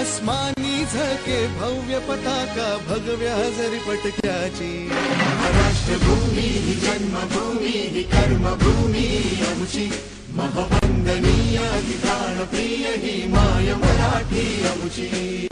अस्मानी झके भव्य पताका भगव्या हजरी पटक्याची। राष्ट्रभूमी जन्मभूमी कर्मभूमी अमुचि। महवन्दनीयाति प्राणप्रिय हि माय मराठी अमुचि